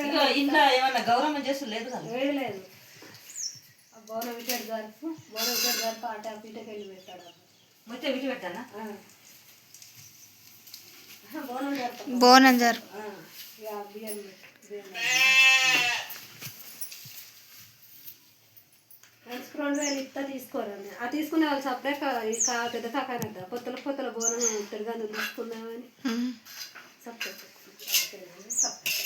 ఇగో ఇంట్లో ఏమన్నా గౌరవం చేస్తూ లేదు కదా? లేదు. బోనం వికెట్ జరుపు బోనం వికెట్ జరుపు అటు ఆ పీటకి వెళ్ళి పెట్టాడు ముచ్చే విటి పెట్టానా బోనం జరుపు బోనం జరుపు బియ్యం రెండు వేలు ఇస్తా తీసుకోరండి ఆ తీసుకునే వాళ్ళు సపరేట్ పెద్ద కాకానంట పొత్తుల పొత్తుల బోనం తిరగందు తీసుకుందామని ఉమ్. సపరేట్. సపరేట్.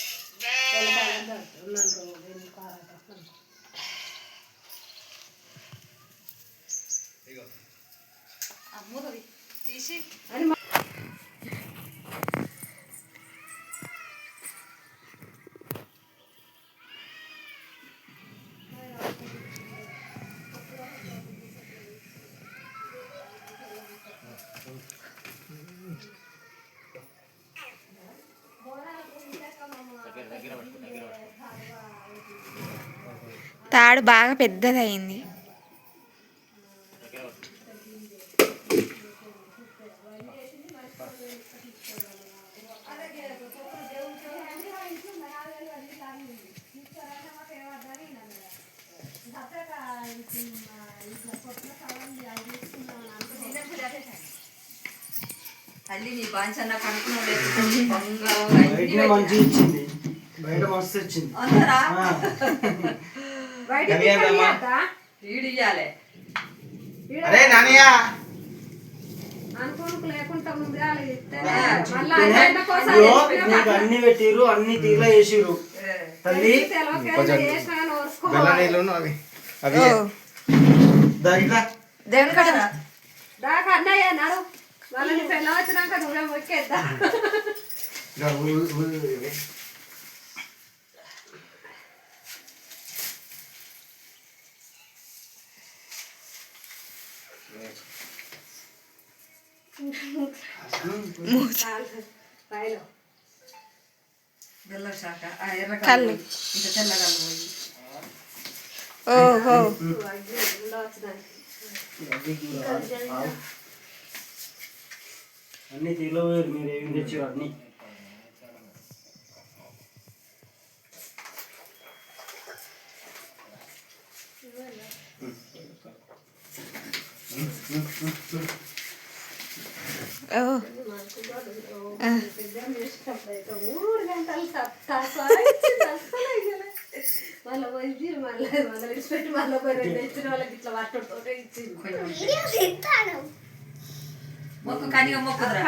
తాడు బాగా పెద్దదయింది. తల్లి నీ బాంచన్న కనుక్కున్నావు లేదు బయట మంచి ఇచ్చింది. బయట మస్తు వచ్చింది అందరా ఆ, బయటికి అది ఏంటమ్మా? తీసుకెళ్ళొద్దా? ఈడు ఇయ్యాలి. ఈడ అరే నానయ్య అనుకోనుకు లేకుండా ముందే వాళ్ళు ఇస్తేనే ఆ, మళ్ళా ఇదిగో, ఆయన కోసం నీకు అన్ని పెట్టిర్రు అన్ని తీగల వేసిర్రు తల్లి. అవి. అవి దేవుని కాడ దాకా అన్నయ్య అన్నాడు మళ్ళీ నీ పెళ్ళ వచ్చినాక నువ్వే మొక్కేద్దా? ఓహో వచ్చినానికి అది కూడా ఆవు. అన్ని తీగల పోయారు మీరు ఏమి తెచ్చారు మళ్ళీ పోయి మళ్ళీ మళ్ళీ విడిచిపెట్టి మళ్ళీ ఒక రెండు ఇచ్చిన వాళ్ళకి ఇట్లా పట్టుకుంటే ఇచ్చింది మొక్కు కనిగా మొక్కుదురా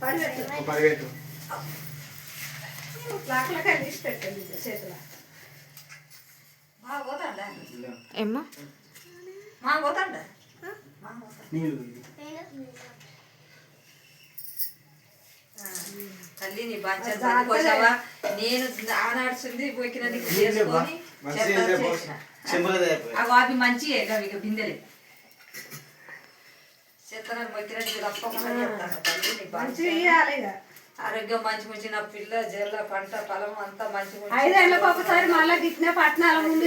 పడిపెట్టు. పడిపెట్టు లాకలకాయ తీసి పెట్టండి చేతిలో పోతాడా ఏమ్మా? మా పోతాడా? తల్లి నీ బాధ్యత నేను ఆనాడుచుంది పోయిన నీకు చేసుకొని అవి ఇక బిందెలే. చెత్తనని నీకు తప్పకుండా చెప్తాను తల్లి నీ మంచిగా బాధ్యత ఇయ్యాలి ఇక ఆరోగ్యం మంచి మంచి నా పిల్ల జల్ల పంట పొలం అంతా మంచి మంచి ఐదేళ్ళకి ఒకసారి మళ్ళీ గిట్టిన పట్టణాల ముందు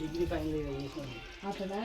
డిగ్రీ పైన వేసాను అవుతుందా